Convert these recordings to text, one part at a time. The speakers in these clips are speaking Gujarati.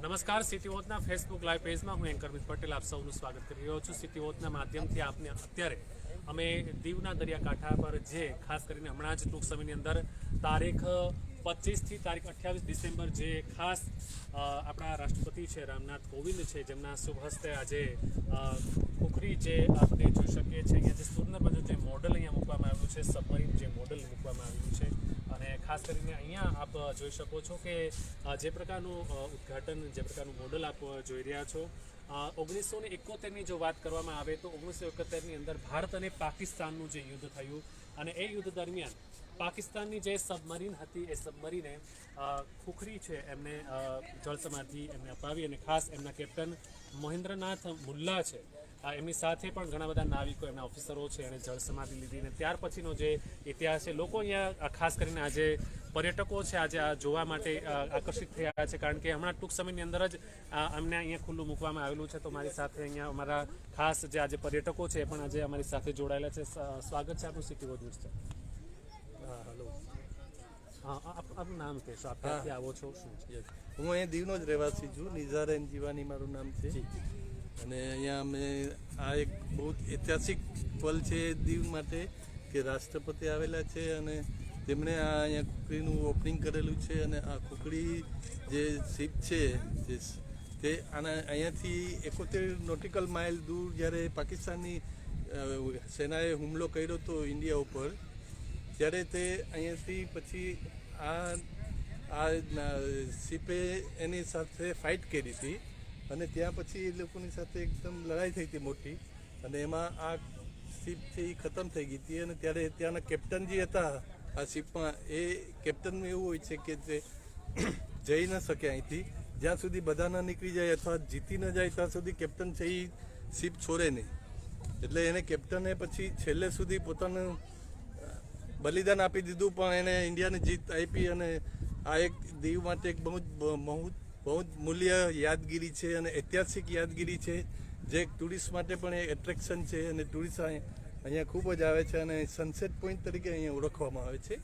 નમસ્કાર સિટી વોચના ફેસબુક લાઈવ પેજમાં હું એન્કરમિત પટેલ આપ સૌનું સ્વાગત કરી રહ્યો છું. સિટી વોચના માધ્યમથી આપને અત્યારે અમે દીવના દરિયાકાંઠા પર જે ખાસ કરીને હમણાં જ ટૂંક સમયની અંદર તારીખ પચીસથી તારીખ અઠ્યાવીસ ડિસેમ્બર જે ખાસ આપણા રાષ્ટ્રપતિ છે રામનાથ કોવિંદ છે જેમના શુભ હસ્તે આજે અ, જે આપણે જોઈ શકીએ છીએ. અહીંયા જે સુંદર મજાનું જે મોડલ અહીંયા મૂકવામાં આવ્યું છે સબમરીન જે મોડલ મૂકવામાં આવ્યું ખાસ કરીને અહીંયા આપ જોઈ શકો છો કે જે પ્રકારનું ઉદ્ઘાટન, જે પ્રકારનું મોડલ આપ જોઈ રહ્યા છો. ઓગણીસો ને એકોતેરની જો વાત કરવામાં આવે તો ઓગણીસો એકોતેરની અંદર ભારત અને પાકિસ્તાનનું જે યુદ્ધ થયું અને એ યુદ્ધ દરમિયાન પાકિસ્તાનની જે સબમરીન હતી એ સબમરીને ખુખરી છે એમને જળસમાધિ એમને અપાવી અને ખાસ એમના કેપ્ટન મહેન્દ્રનાથ મુલ્લા છે એમની સાથે પણ ઘણા બધા નાવિકો એમના ઓફિસરો છે એણે જળ સમાધિ લીધી અને ત્યાર પછીનો જે ઇતિહાસ છે લોકો અહીંયા ખાસ કરીને આજે પર્યટકો છે આજે આ જોવા માટે આકર્ષિત થયા છે. કારણ કે હમણાં ટૂંક સમયની અંદર જ અમને અહીંયા ખુલ્લું મૂકવામાં આવેલું છે. તો મારી સાથે અહીંયા અમારા ખાસ જે આજે પર્યટકો છે એ પણ આજે અમારી સાથે જોડાયેલા છે. સ્વાગત છે આપણું સિટી વોચ મિસ્ટર છે હા હલો હા આપનું નામ કહેશો. આપ ક્યાંથી આવો છો? શું હું અહીંયા દીવનો જ રહેવાસી છું. નિઝારેન જીવાની મારું નામ છે. અને અહીંયા અમે આ એક બહુ ઐતિહાસિક પલ છે દીવ માટે કે રાષ્ટ્રપતિ આવેલા છે અને તેમણે આ અહીંયા કુકડીનું ઓપનિંગ કરેલું છે અને આ કુકડી જે શિપ છે જે તે આના અહીંયાથી એકોતેર નોટિકલ માઇલ દૂર જ્યારે પાકિસ્તાનની સેનાએ હુમલો કર્યો હતો ઇન્ડિયા ઉપર, ત્યારે તે અહીંયાથી પછી આ આ શિપે એની સાથે ફાઇટ કરી હતી. અને ત્યાં પછી એ લોકોની સાથે એકદમ લડાઈ થઈ હતી મોટી. અને એમાં આ શિપ છે એ ખતમ થઈ ગઈ હતી અને ત્યારે ત્યાંના કેપ્ટન જે હતા આ શિપમાં એ કેપ્ટનનું એવું હોય છે કે તે જઈ ન શકે અહીંથી. જ્યાં સુધી બધા ન નીકળી જાય અથવા જીતી ન જાય, ત્યાં સુધી કેપ્ટન છે એ શિપ છોડે નહીં. એટલે એને કેપ્ટને પછી છેલ્લે સુધી પોતાનું બલિદાન આપી દીધું, પણ એને ઇન્ડિયાને જીત આપી અને આ એક દીવ માટે એક બહુ જ બહુ જ- બહુ જ મૂલ્ય યાદગીરી છે અને ઐતિહાસિક યાદગીરી છે. જે ટુરિસ્ટ માટે પણ એ એટ્રેક્શન છે અને ટુરિસ્ટ અહીંયા ખૂબ જ આવે છે અને સનસેટ પોઈન્ટ તરીકે અહીંયા ઓળખવામાં આવે છે.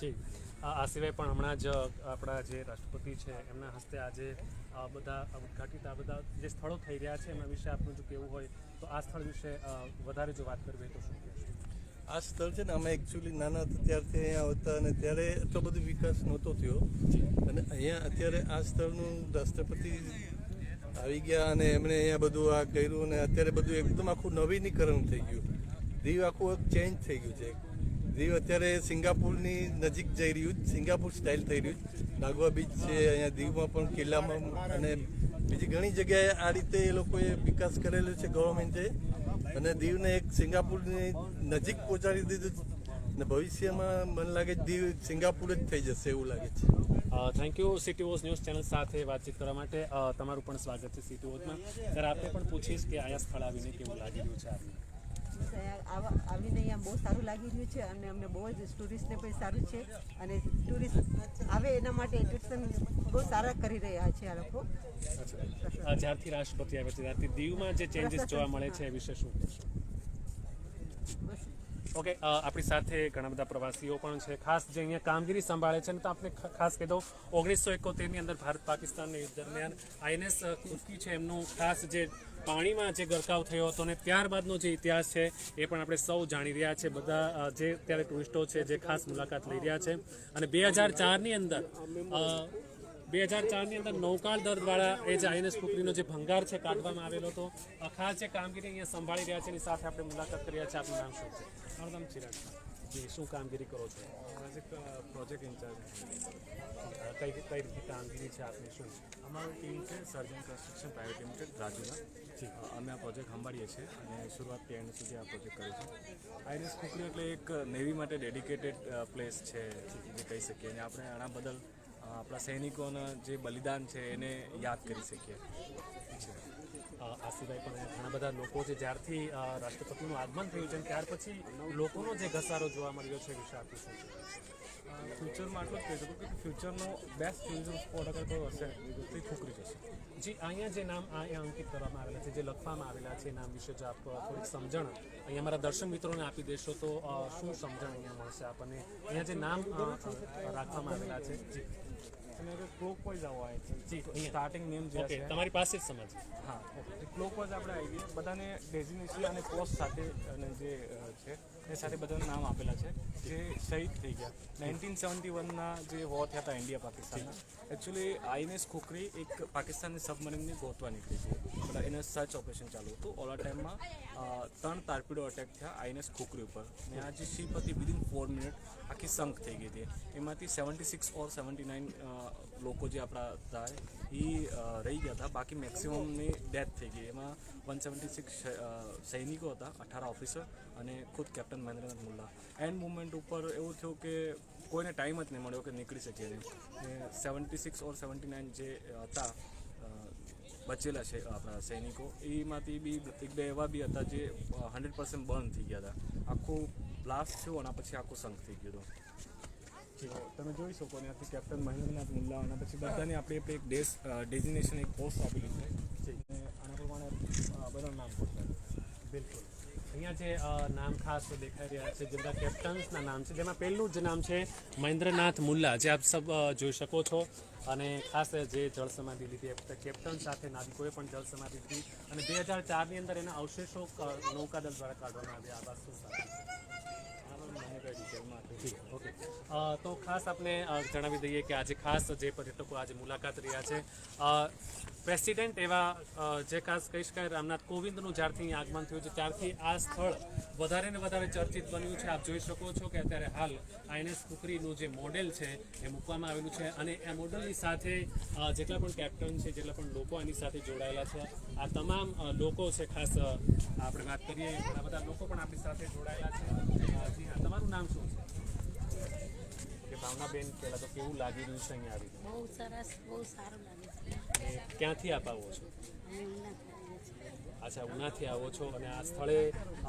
જી. આ સિવાય પણ હમણાં જ આપણા જે રાષ્ટ્રપતિ છે એમના હસ્તે આજે બધા ઉદઘાટિત આ બધા જે સ્થળો થઈ રહ્યા છે એના વિશે આપનું જો કેવું હોય તો આ સ્થળ વિશે વધારે જો વાત કરવી તો શું? આ સ્થળ છે ને અમે એકચ્યુઅલી નાના હતા, ત્યારથી અહીંયા આવતા અને ત્યારે એટલો બધો વિકાસ નહોતો થયો. અને અહીંયા અત્યારે આ સ્થળનું રાષ્ટ્રપતિ આવી ગયા અને એમણે અહીંયા બધું આ કર્યું અને અત્યારે બધું એકદમ આખું નવીનીકરણ થઈ ગયું. દીવ આખું ચેન્જ થઈ ગયું છે. દીવ અત્યારે સિંગાપુરની નજીક જઈ રહ્યું સિંગાપુર સ્ટાઇલ થઈ રહ્યું નાગવા બીચ છે, અહીંયા દીવમાં પણ, કિલ્લામાં અને બીજી ઘણી જગ્યાએ આ રીતે એ લોકોએ વિકાસ કરેલો છે ગવર્મેન્ટે અને દીવને એક સિંગાપુરની નજીક પહોંચાડી દીધું અને ભવિષ્યમાં મને લાગે દીવ સિંગાપુર જ થઈ જશે એવું લાગે છે. Thank you city voice news channel સાથે વાતચીત કરવા માટે. તમારું પણ સ્વાગત છે સિટી વોઝમાં ત્યારે આપણે પણ પૂછીશ કે આયા સ્થળ આવીને કેવું લાગી રહ્યું છે આપને? અહીંયા આવીને અહીંયા બહુ સારું લાગી રહ્યું છે અને અમને બહુ જ ટુરિસ્ટને પણ સારું છે અને ટુરિસ્ટ આવે એના માટે એટ્રેક્શન બહુ સારા કરી રહ્યા છે આ લોકો. જ્યારથી રાષ્ટ્રપતિ આવ્યા છે ત્યારથી દીવમાં જે ચેન્જીસ જોવા મળે છે એ વિશે શું બસ. ઓકે આપણી સાથે ઘણા બધા પ્રવાસીઓ પણ છે. ખાસ જે અહીંયા કામગીરી સંભાળે છે ને તો આપણે ખાસ કહી દઉં, ઓગણીસો એકોતેરની અંદર ભારત પાકિસ્તાનના યુદ્ધ દરમિયાન આઈએનએસ કુર્કી છે. એમનું ખાસ જે પાણીમાં જે ગરકાવ થયો હતો ને ત્યારબાદનો જે ઇતિહાસ છે એ પણ આપણે સૌ જાણી રહ્યા છે. બધા જે અત્યારે ટુરિસ્ટો છે જે ખાસ મુલાકાત લઈ રહ્યા છે. અને બે હજાર ચારની અંદર બે હજાર ચારની અંદર નૌકાળ દર એ જે આઈએનએસ કુકરીનો જે ભંગાર છે કાઢવામાં આવેલો હતો. ખાસ જે કામગીરી અહીંયા સંભાળી રહ્યા છે એની સાથે આપણે મુલાકાત કરી રહ્યા છે આપનું નામ શું છે? મારું નામ ચિરાગ જી શું કામગીરી કરો છો? પ્રોજેક્ટ ઇન્ચાર્જ કઈ કઈ રીતે કામગીરી છે આપની શું અમારી ટીમ છે Sarjan construction private limited Rajula ji. અમે આ પ્રોજેક્ટ સંભાળીએ છીએ અને શરૂઆતથી એન્ડ સુધી આ પ્રોજેક્ટ કર્યો છે આઈરિસ કુકરી એટલે એક નેવી માટે ડેડિકેટેડ પ્લેસ છે જે કહી શકીએ. અને આપણે આના બદલ આપણા સૈનિકોના જે બલિદાન છે એને યાદ કરી શકીએ. આ સિવાય પણ ઘણા બધા લોકો છે. જ્યારથી રાષ્ટ્રપતિનું આગમન થયું છે, ત્યાર પછી લોકોનો જે ઘસારો જોવા મળ્યો છે વિશે આપી શું ફ્યુચરમાં આટલું જ કહી શકું કે ફ્યુચરનો બેસ્ટ ટુરિઝમ સ્પોટ અગર કોઈ હશે તો એ ખુકરી જશે. જી અહીંયા જે નામ અહીંયા અંકિત કરવામાં આવેલા છે જે લખવામાં આવેલા છે નામ વિશે જો આપ થોડીક સમજણ અહીંયા મારા દર્શક મિત્રોને આપી દેશો તો શું સમજણ અહીંયા મળશે આપણને? અહીંયા જે નામ રાખવામાં આવેલા છે જી. ક્લોકવાઇઝ આવો જી. સ્ટાર્ટિંગ નેમ જે છે તમારી પાસે જ સમજ. હા ક્લોકવાઇઝ આપણે આવી ગયા બધાને ડેઝિનેશન અને પોસ્ટ સાથે અને જે છે એ સાથે બધાના નામ આપેલા છે જે શહીદ થઈ ગયા. નાઇન્ટીન સેવન્ટી વનના જે વોર થયા હતા ઇન્ડિયા પાકિસ્તાનના એકચ્યુઅલી આઈએનએસ ખોખરી એક પાકિસ્તાનની સબમરીનને ગોતવા નીકળી છે. બધા એને સર્ચ ઓપરેશન ચાલુ હતું. ઓલા ટાઈમમાં અ, ત્રણ તારપીડો અટેક થયા આઈએનએસ ખોખરી ઉપર. અને આ જે શિપ હતી વિધિન ફોર મિનિટ આખી સંક થઈ ગઈ હતી. એમાંથી seventy six or seventy nine લોકો જે આપણા હતા એ રહી ગયા હતા. બાકી મેક્સિમમની ડેથ થઈ ગઈ. એમાં વન સેવન્ટી સિક્સ સૈનિકો હતા અઠાર ઓફિસર અને ખુદ captain Mahendranath Mulla and movement ઉપર એવું થયું કે કોઈને ટાઈમ જ નહીં મળ્યો કે નીકળી શકીએ નહીં seventy six or seventy nine જે હતા બચેલા છે આપણા સૈનિકો, એમાંથી બી એક બે એવા બી હતા જે હંડ્રેડ પર્સન્ટ બર્ન થઈ ગયા હતા. આખું બ્લાસ્ટ થયું અને પછી આખું સંઘ થઈ ગયું હતું. તમે જોઈ શકો ત્યાંથી કેપ્ટન મહેન્દ્રનાથ મુલ્લા અને પછી બધાને આપણે એક ડેસ ડેઝિનેશન એક પોસ્ટ આપેલી છે. આના પ્રમાણે બધા નામ બિલકુલ. અહીંયા જે નામ ખાસ દેખાઈ રહ્યા છે જેમના કેપ્ટન્સના નામ છે. જેમાં પહેલું જ નામ છે મહેન્દ્રનાથ મુલ્લા. જે આપ સબ જોઈ શકો છો. અને ખાસ જે જળ સમાધિ લીધી કેપ્ટન સાથે નાવિકોએ પણ જળ સમાધિ લીધી. અને બે હજાર ચારની અંદર એના અવશેષો નૌકાદળ દ્વારા કાઢવામાં આવ્યા. આ ડિટેલમાં જી ઓકે તો ખાસ આપણે જણાવી દઈએ કે આજે ખાસ જે પર્યટકો આજે મુલાકાત રહ્યા છે. પ્રેસિડેન્ટ એવા જે ખાસ કહી શકાય રામનાથ કોવિંદનું જ્યારથી આગમન થયું છે, ત્યારથી આ સ્થળ વધારે ને વધારે ચર્ચિત બન્યું છે. આપ જોઈ શકો છો કે અત્યારે હાલ આઈએનએસ કુકરીનું જે મોડેલ છે, એ મૂકવામાં આવેલું છે અને એ મોડેલની સાથે જેટલા પણ કેપ્ટન છે, જેટલા પણ લોકો આની સાથે જોડાયેલા છે, આ તમામ લોકો છે ખાસ આપણે વાત કરીએ, ઘણા બધા લોકો પણ આપણી સાથે જોડાયેલા છે. તમારું નામ શું છે? કે ભાવનાબેન પહેલાં તો કેવું લાગી રહ્યું છે અહીંયા આવી બહુ સરસ બહુ સારું લાગે છે. ક્યાંથી આપ આવો છો? અચ્છા ઉનાથી આવો છો અને આ સ્થળે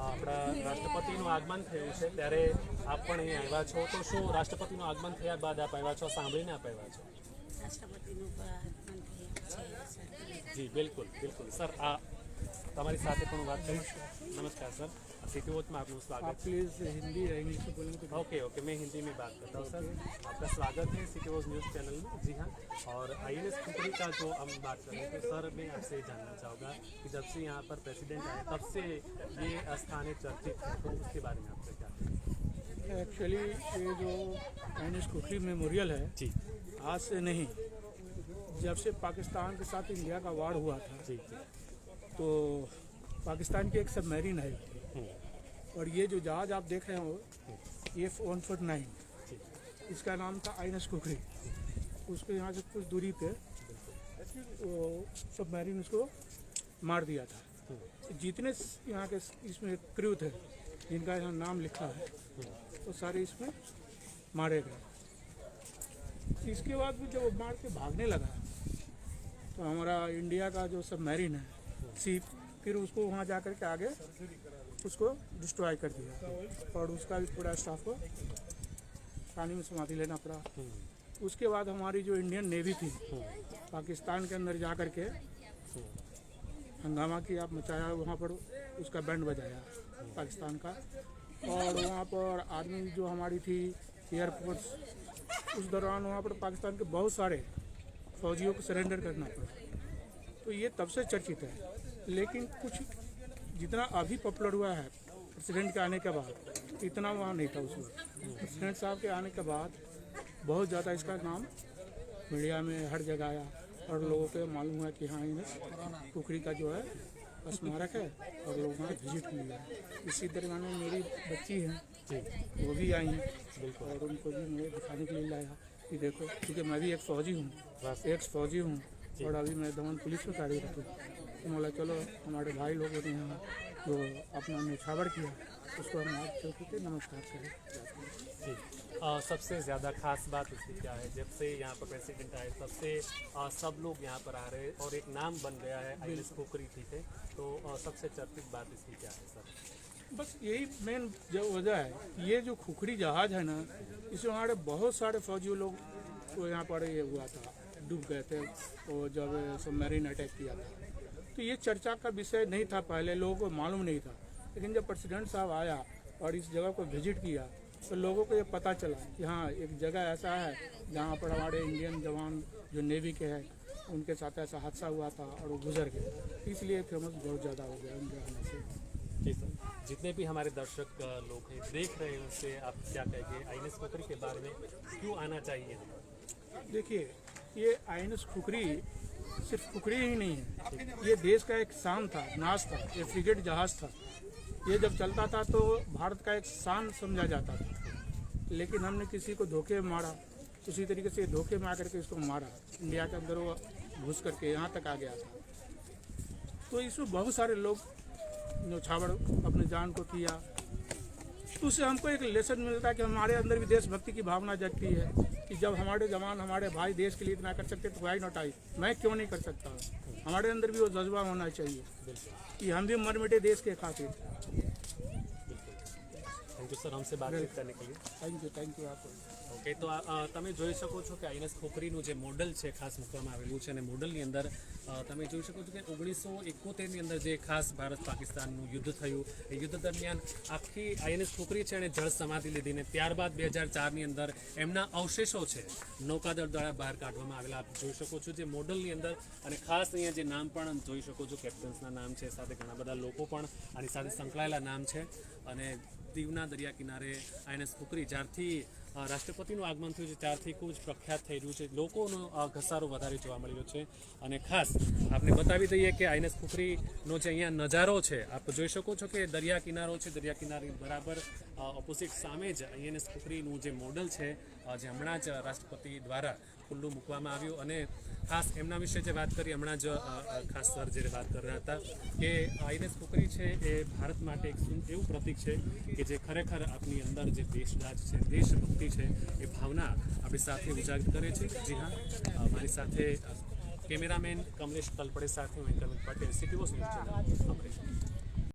આપણા રાષ્ટ્રપતિનું આગમન થયું છે. ત્યારે આપ પણ અહીં આવ્યા છો. તો શું રાષ્ટ્રપતિનું આગમન થયા બાદ આપ આવ્યા છો? સાંભળીને આપ આવ્યા છો? સર. જી બિલકુલ બિલકુલ. સર આ તમારી સાથે પણ વાત કરીશ. નમસ્કાર सर सिटीवोत तो में आपका स्वागत आप प्लीज़ हिंदी या इंग्लिश में बोलेंगे तो ओके ओके मैं हिंदी में बात करता हूँ सर। आपका स्वागत है सिटीवोत न्यूज़ चैनल में। जी हाँ और आई एन एस खिचड़ी का जो हम बात कर रहे हैं तो सर मैं आपसे जानना चाहूँगा कि जब से यहाँ पर प्रेसिडेंट आए तब से ये स्थानीय चर्चित है तो उसके बारे में आपसे क्या एक्चुअली ये जो एन एस कुकरी मेमोरियल है जी। आज से नहीं जब से पाकिस्तान के साथ इंडिया का वार हुआ था जी, जी। तो पाकिस्तान की एक सबमरीन आई थी और ये जो जहाज़ आप देख रहे हो, ये वन फुट नाइन। इसका नाम था आइनस कुकरी। उसको यहाँ से कुछ दूरी पे वो सबमरीन उसको मार दिया था। जितने यहाँ के इसमें क्रू थे, जिनका यहाँ नाम लिखा है, वो सारे इसमें मारे गए। इसके बाद भी जब वो मार के भागने लगा तो हमारा इंडिया का जो सब मैरिन है, सीप, फिर उसको वहाँ जा कर के आगे उसको डिस्ट्रॉय कर दिया। और उसका भी पूरा स्टाफ को पानी में समाधि लेना पड़ा। उसके बाद हमारी जो इंडियन नेवी थी, पाकिस्तान के अंदर जा कर के हंगामा किया, मचाया, वहाँ पर उसका बैंड बजाया पाकिस्तान का। और वहाँ पर आर्मी जो हमारी थी एयरफोर्स उस दौरान वहाँ पर पाकिस्तान के बहुत सारे फौजियों को सरेंडर करना पड़ा। तो ये तब से चर्चित है। लेकिन कुछ जितना अभी पॉपुलर हुआ है, प्रेसिडेंट के आने के बाद, इतना वहाँ नहीं था उस वक्त। प्रेसिडेंट साहब के आने के बाद बहुत ज़्यादा इसका नाम मीडिया में हर जगह आया और लोगों को मालूम हुआ कि हाँ इन्हें कुकरी का जो है स्मारक है और लोग वहाँ विज़िट किए इसी दरमियान में मेरी बच्ची है, वो भी आई हैं और उनको भी मैं दिखाने के लिए लाया। कि देखो, क्योंकि मैं भी एक फ़ौजी हूँ, एक फ़ौजी हूँ और अभी मैं दमन पुलिस में कार्यरत हूँ। तो बोला चलो हमारे भाई लोगों ने यहाँ जो अपना निछावर किया उसको हम आज चौकी पे नमस्कार करें। जी। अ, सबसे ज़्यादा खास बात इसकी क्या है? जब से यहाँ पर प्रेसिडेंट आए तब से अ, सब लोग यहाँ पर आ रहे हैं और एक नाम बन गया है आई एस खोखरी ठीक है तो अ, सबसे चर्चित बात इसकी क्या है सर? बस यही मेन जो वजह है ये जो खुखरी जहाज़ है ना इसमें हमारे बहुत सारे फौजी लोग को यहाँ पर ये हुआ था डूब गए थे और जब सबमरीन अटैक किया था। तो ये चर्चा का विषय नहीं था पहले लोगों को मालूम नहीं था। लेकिन जब प्रेसिडेंट साहब आया और इस जगह को विज़िट किया तो लोगों को ये पता चला कि हाँ एक जगह ऐसा है जहाँ पर हमारे इंडियन जवान जो नेवी के हैं उनके साथ ऐसा हादसा हुआ था और वो गुजर गए। इसलिए फ़ेमस बहुत ज़्यादा हो गया उनके आने से। जी सर जितने भी हमारे दर्शक लोग हैं देख रहे हैं उनसे आप क्या कहेंगे? आई खुकरी के बारे में क्यों आना चाहिए? देखिए ये आइनस खुकरी सिर्फ़ खुकरी ही नहीं है। ये देश का एक शान था, नाश था, ये फ्रिगेट जहाज़ था। ये जब चलता था तो भारत का एक शान समझा जाता था। लेकिन हमने किसी को धोखे में मारा, उसी तरीके से धोखे में आकर के इसको मारा। इंडिया के अंदर वो घुस करके यहाँ तक आ गया था। तो इसमें बहुत सारे लोग न्यौछावर अपने जान को किया। तो उससे हमको एक लेसन मिलता है कि हमारे अंदर भी देशभक्ति की भावना जगती है। कि जब हमारे जवान हमारे भाई देश के लिए इतना कर सकते तो वाई नॉट आई मैं क्यों नहीं कर सकता? हमारे अंदर भी वो जज्बा होना चाहिए कि हम भी मर मिटे देश के खातिर। थैंक यू सर हमसे बात करने के लिए। थैंक यू थैंक यू आपको ઓકે તો તમે જોઈ શકો છો કે આઈએનએસ ખોખરીનું જે મોડલ છે, ખાસ મૂકવામાં આવેલું છે અને મોડલની અંદર તમે જોઈ શકો છો કે ઓગણીસો એકોતેરની અંદર જે ખાસ ભારત પાકિસ્તાનનું યુદ્ધ થયું, એ યુદ્ધ દરમિયાન આખી આઈએનએસ ખોખરી છે અને જળ સમાધિ લીધીને ત્યારબાદ બે હજાર ચારની અંદર એમના અવશેષો છે, નૌકાદળ દ્વારા બહાર કાઢવામાં આવેલા. આપ જોઈ શકો છો જે મોડલની અંદર, અને ખાસ અહીંયા જે નામ પણ જોઈ શકો છો, કેપ્ટન્સના નામ છે, સાથે ઘણા બધા લોકો પણ આની સાથે સંકળાયેલા નામ છે, અને દીવના દરિયા કિનારે આઈએનએસ કુકરી જ્યારથી રાષ્ટ્રપતિનું આગમન થયું છે, ત્યારથી ખૂબ જ પ્રખ્યાત થઈ રહ્યું છે. લોકોનો ઘસારો વધારે જોવા મળી રહ્યો છે. અને ખાસ આપણે બતાવી દઈએ કે આઈએનએસ કુકરીનો જે અહીંયા નજારો છે, આપ જોઈ શકો છો કે દરિયા કિનારો છે, દરિયા કિનારે બરાબર ઓપોઝિટ સામે જ આઈએનએસ ખુખરીનું જે મોડલ છે જે હમણાં જ રાષ્ટ્રપતિ દ્વારા ખુલ્લું મૂકવામાં આવ્યું અને ખાસ એમના વિશે જે વાત કરી, હમણાં જ ખાસ સર જે વાત કરી હતા કે આઈએનએસ કુકરી છે એ ભારત માટે એક એવું પ્રતીક છે કે જે ખરેખર આપની અંદર જે દેશરાજ છે, દેશભક્તિ છે, એ ભાવના આપણી સાથે ઉજાગર કરે છે. જી હા મારી સાથે કેમેરામેન કમલેશ તલપડે સાથે હું Patel city voice news channel